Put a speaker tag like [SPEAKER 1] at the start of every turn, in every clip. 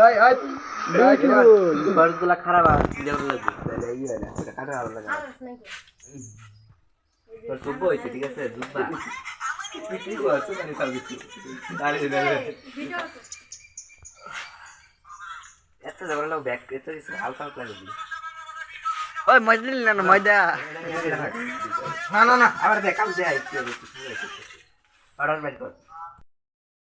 [SPEAKER 1] I I খারাপ আছে ইয়ে না ঠিক আছে মানে এত জবর ব্যাক এত হালকা ওই মজা দিলি না মজা না না না আবার দেখ কাল কি অর্ডার কর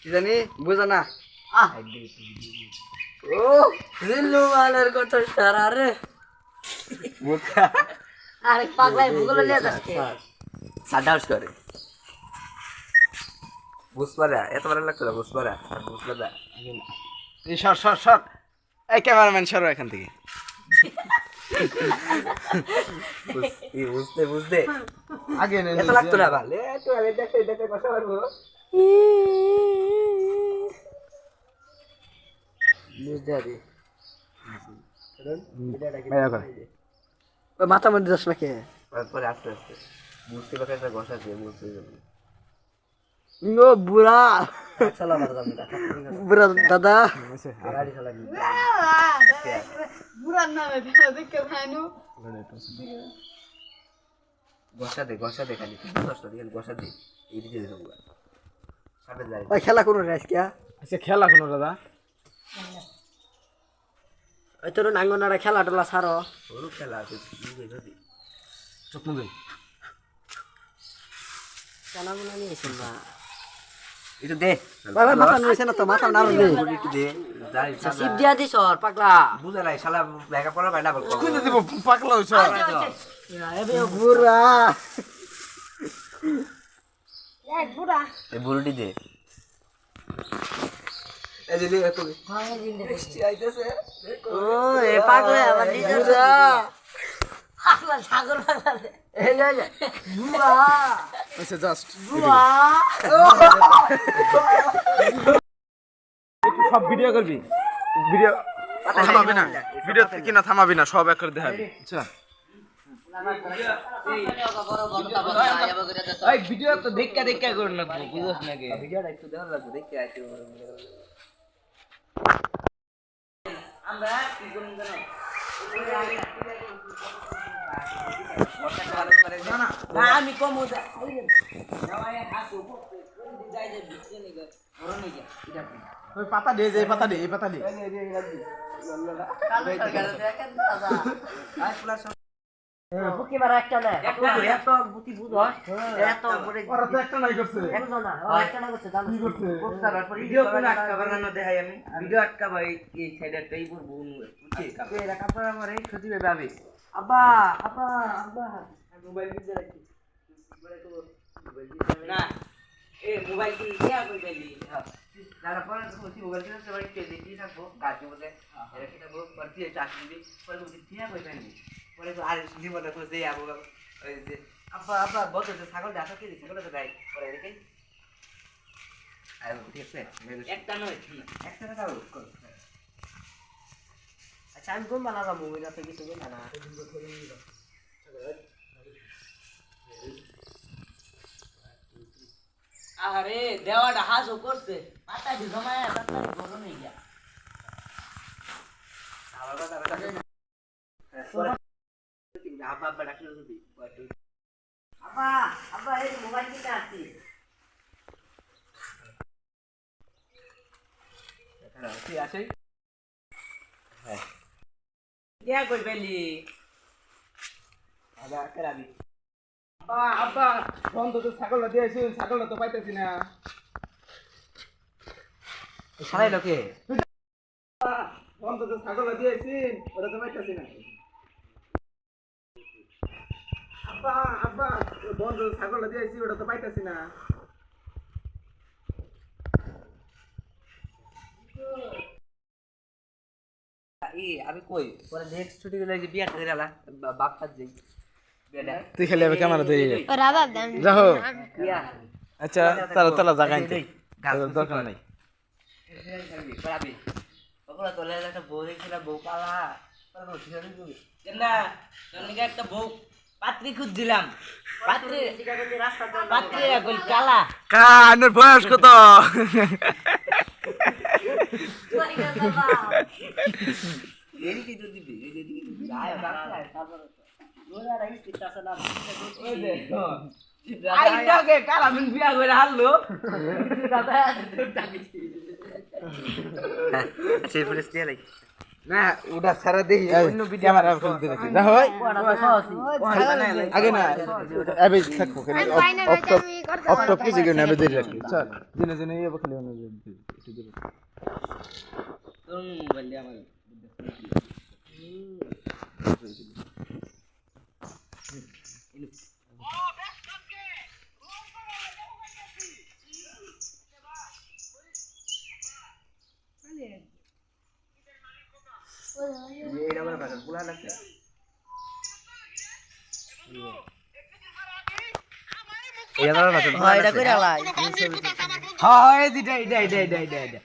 [SPEAKER 2] কি জানি বুঝা না। ও দিল্লু মালের কত সারা রে। আরে পাগলাই ভূগোল নিয়ে যাচ্ছে
[SPEAKER 1] সাডাউস করে। বুঝপারা এত ভালো লাগতো না বুঝপারা বুঝপারা
[SPEAKER 3] এই সর সর সর। এই ক্যামেরাম্যান সরো এখান থেকে।
[SPEAKER 1] বুঝতে বুঝতে
[SPEAKER 3] আগে
[SPEAKER 1] এত লাগতো না ভালো এত আগে দেখতে দেখতে কথা পারব
[SPEAKER 2] বুঝতে আরে মাথা মধ্যে যাস নাকি
[SPEAKER 1] তারপরে আস্তে আস্তে বুঝতে পারছে একটা ঘষা দিয়ে বুঝতে যাবে
[SPEAKER 2] ও বুড়া
[SPEAKER 1] চলো আমার দাম টাকা
[SPEAKER 2] বুড়া দাদা
[SPEAKER 1] গাড়ি চালাবি ঘষা দে ঘষা দে খালি। দশটা দিয়ে ঘষা দে এই দিকে দেবো।
[SPEAKER 2] ওই খেলা কোনো রেস কে
[SPEAKER 3] আচ্ছা খেলা কোনো দাদা
[SPEAKER 2] ওই তোর নাঙ্গনারা খেলা টোলা সারো
[SPEAKER 1] খেলা আছে
[SPEAKER 3] চুপ দিন
[SPEAKER 2] নিয়েছেন না
[SPEAKER 1] একটু দে।
[SPEAKER 2] ভাই মাথা নিয়েছে না তো? মাথা নাম দে।
[SPEAKER 1] একটু দে।
[SPEAKER 2] সিপ দিয়া দিস ওর পাগলা।
[SPEAKER 1] বুঝা নাই শালা ব্যাকআপ করা বাইনা বল
[SPEAKER 3] কোনে দিব পাকলা হইছ
[SPEAKER 2] এবে বুড়া।
[SPEAKER 1] এই বুড়িটি দে। এই যে এত আইতেছে।
[SPEAKER 2] ও এ পাগলা আবার নিজে পাগলা ছাগল পাগলা বুড়া।
[SPEAKER 3] আচ্ছা জাস্ট সব ভিডিও করবি? ভিডিও থামাবি না। ভিডিও কিনা থামাবি না সব একবার দেখাবি। আচ্ছা।
[SPEAKER 1] ভিডিও তো দেখা দেখা করুন না বুঝছ নাকি? ভিডিওটা একটু দেখার লাগবে দেখে আইতে
[SPEAKER 2] আমি কম
[SPEAKER 3] ওই পাতা দে যে পাতা দে এই পাতা দে।
[SPEAKER 2] বুকি মারা একটা না। এত বুতি বুঝস এত বড়
[SPEAKER 3] ওরা তো একটা নাই করছে।
[SPEAKER 2] একজন না একটা না করছে
[SPEAKER 3] কি করছে?
[SPEAKER 1] ভিডিও কোন আটকা বানানো দেখাই আমি। ভিডিও আটকা ভাই এই সাইডে টাই পুরো বুন বুঝছি
[SPEAKER 2] এরা কাপড় আমার এই ক্ষতি হবে আমি। আব্বা আব্বা আব্বা।
[SPEAKER 1] মোবাইল রাখি। না এ মোবাইল কি ইয়া কই গেলি যারা পরে তো বলছি মোবাইল কিনে সবাই কে দেখি থাকব গাছ মধ্যে। এরা কি থাকব? পরে দিয়ে চাষ দিবি। পরে বলছি ঠিয়া কই ফেলবি পরে তো আর জীবনে তো যে আবু ওই যে আব্বা আব্বা বলতো যে ছাগল দেখা কি ছাগল তো গাই পরে রেখে একটা নয় একটা টাকা
[SPEAKER 2] আচ্ছা আমি কোন বালা যাব ওই রাতে কিছু না আরে দেওয়াটা হাজও করছে পাতা দি জমায় তাড়াতাড়ি গরম হয়ে গিয়া
[SPEAKER 1] আব্বা আব্বা ডাকলে যদি
[SPEAKER 2] আব্বা আব্বা এই মোবাইল কিনতে আসছি
[SPEAKER 1] তুই আসে क्या कोई पहली আবার কেরাবি
[SPEAKER 3] আব্বা আব্বা তো ছাগলটা দিয়েছি ছাগলটা তো পাইতেছি না।
[SPEAKER 1] সারাই লোকে।
[SPEAKER 3] ফোন তো ছাগলটা দিয়েছি ওটা তো পাইতেছি না। আব্বা ছাগলটা দিয়েছি ওটা তো পাইতেছি না।
[SPEAKER 1] আমি কই? পরে নেক্সট ছুটি গেলে বিয়া করে আলা বাপ যাই
[SPEAKER 3] তুই খেলে হবে ক্যামেরা ধরে
[SPEAKER 1] বিয়া
[SPEAKER 3] আচ্ছা তাহলে তাহলে
[SPEAKER 1] গাছ
[SPEAKER 3] দরকার নাই।
[SPEAKER 1] একটা বউ পাত্রী খুঁজছিলাম
[SPEAKER 3] কানের বয়স কত
[SPEAKER 1] আইটাকে কালা মিন বিয়া করে হারলো সেই পুলিশ দিয়ে লাগি
[SPEAKER 3] না ওটা সারা দেখি অন্য ভিডিও ক্যামেরা খুলতে রাখি যা হয় আগে না এবে থাকো
[SPEAKER 4] করতে
[SPEAKER 3] অফ টপ কিছু কেউ নেবে ধরে রাখি চল দিনে দিনে ইয়ে বকলে অন্য
[SPEAKER 1] তোর মোবাইল দিয়ে আমার এটা আমার ভাষা ভুলা লাগছে এই আমার ভাষা ভুলা
[SPEAKER 2] এটা
[SPEAKER 1] লাগছে
[SPEAKER 2] করে আলাই
[SPEAKER 1] হ্যাঁ এই দিটা এটা এটা এটা এটা এটা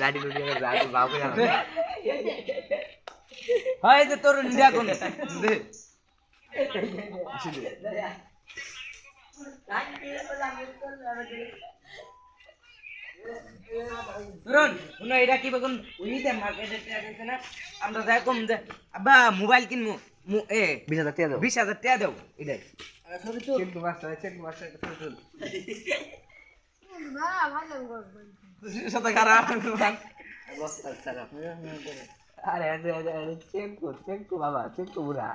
[SPEAKER 1] লাডি লুডি করে লাডি বাউ হয় যে তোর নিডা কোন? দে। এটা কি বেগুন উইতে মার্কেটে টাকা না? আমরা যাই কম যে আব্বা মোবাইল কিনমু মু- এ বিশ হাজার টাকা দাও। বিশ হাজার টাকা দাও। এটাই। সাথে খারাপ। আরে আরে আরে আরে চেঙ্কু চেঙ্কু বাবা চেঙ্কু বুড়া।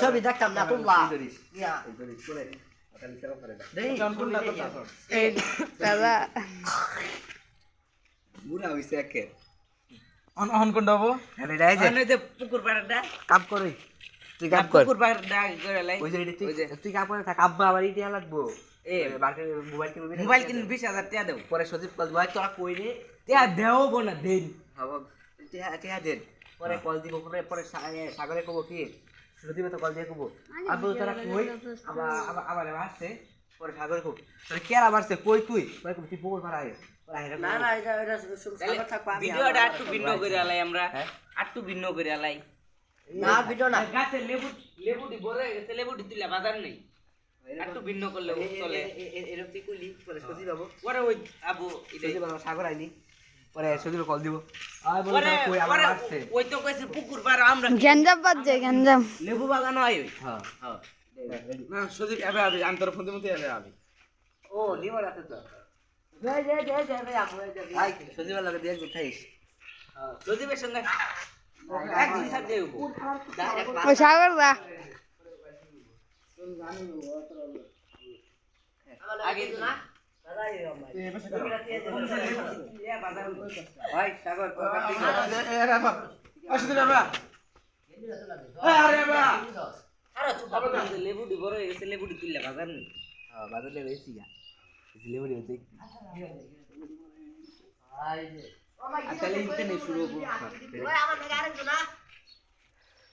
[SPEAKER 2] ছবি দেখতাম না তোমরা। ইয়া।
[SPEAKER 1] হইছে একে।
[SPEAKER 3] অন অন কোন দাও
[SPEAKER 1] আরে রাই যে। পুকুর পাড়াটা কাম করে। তুই কাম কর। পুকুর পাড়াটা করে লাই ওই যে তুই তুই কাম করে থাক। আব্বা আবার লাগবো। এ মোবাইল কিনবি মোবাইল কিন 20000 টাকা দাও পরে সজীব কল ভাই তোরা কই রে? টাকা দেও না দেন। হব টাকা টাকা দেন। পরে কল দিব পরে পরে সাগরে কব কি? সজীব তো কল দিয়ে কব। আব্বু তোরা কই? আবার আবার আসছে। পরে সাগরে কব তোরা কে আবার আসছে? কই তুই? পরে কব তুই পুকুর পরে হেরে
[SPEAKER 2] না না এটা এটা সাগর থাকবা
[SPEAKER 5] ভিডিওটা একটু ভিন্ন করে আলাই আমরা।
[SPEAKER 1] হ্যাঁ?
[SPEAKER 5] একটু ভিন্ন করে আলাই।
[SPEAKER 2] না ভিডিও না।
[SPEAKER 5] গাছে লেবু লেবুটি বড় হয়ে গেছে লেবুটি তুলে বাজার নেই। একটু ভিন্ন করলে চলে।
[SPEAKER 1] এরকম তুই কইলি পরে বাবু।
[SPEAKER 5] পরে ওই আবু এটাই।
[SPEAKER 1] বাবু সাগর আইলি পরে সজীব কল দিব।
[SPEAKER 5] পরে
[SPEAKER 1] কই আবার আসছে
[SPEAKER 5] ওই তো কইছে পুকুর পার আমরা
[SPEAKER 4] গেঞ্জাম বাজছে গেঞ্জাম
[SPEAKER 5] লেবু বাগান হয় ওই।
[SPEAKER 1] হ্যাঁ।
[SPEAKER 5] হ্যাঁ।
[SPEAKER 3] না সজীব এবে আবি আন্তর ফোন দিমতে এবে আবি।
[SPEAKER 1] ও লিভার আছে তো।
[SPEAKER 2] জয় জয় জয় জয় ভাই আমু এই যে
[SPEAKER 1] ভাই সজীব লাগে দিয়ে খাইস
[SPEAKER 5] সজীবের সঙ্গে
[SPEAKER 4] ও সাগর দা।
[SPEAKER 5] বড় হয়ে গেছে লেবুটি তুলে বাজার নেই।
[SPEAKER 1] হ্যাঁ বাদলে রইছি গা। লিভার হইছে তাহলে ইনতে নেই শুরু হব।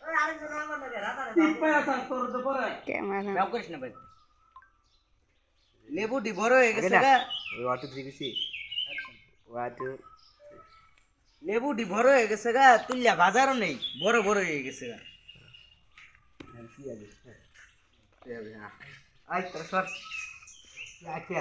[SPEAKER 2] ওই আমার নাকি আরেকজন না ওই আরেকজন আমার নাকি রাধা রে
[SPEAKER 3] তোর তো পরে
[SPEAKER 4] ক্যামেরা
[SPEAKER 5] রাও করিস না ভাই লেবুটি বড় হয়ে গেছে গা
[SPEAKER 1] ওয়াটু থ্রি বিসি ওয়াটু
[SPEAKER 5] লেবুটি বড় হয়ে গেছে গা তুলিয়া বাজারও নেই বড় বড় হয়ে গেছে গা
[SPEAKER 1] আই তোর সর আচ্ছা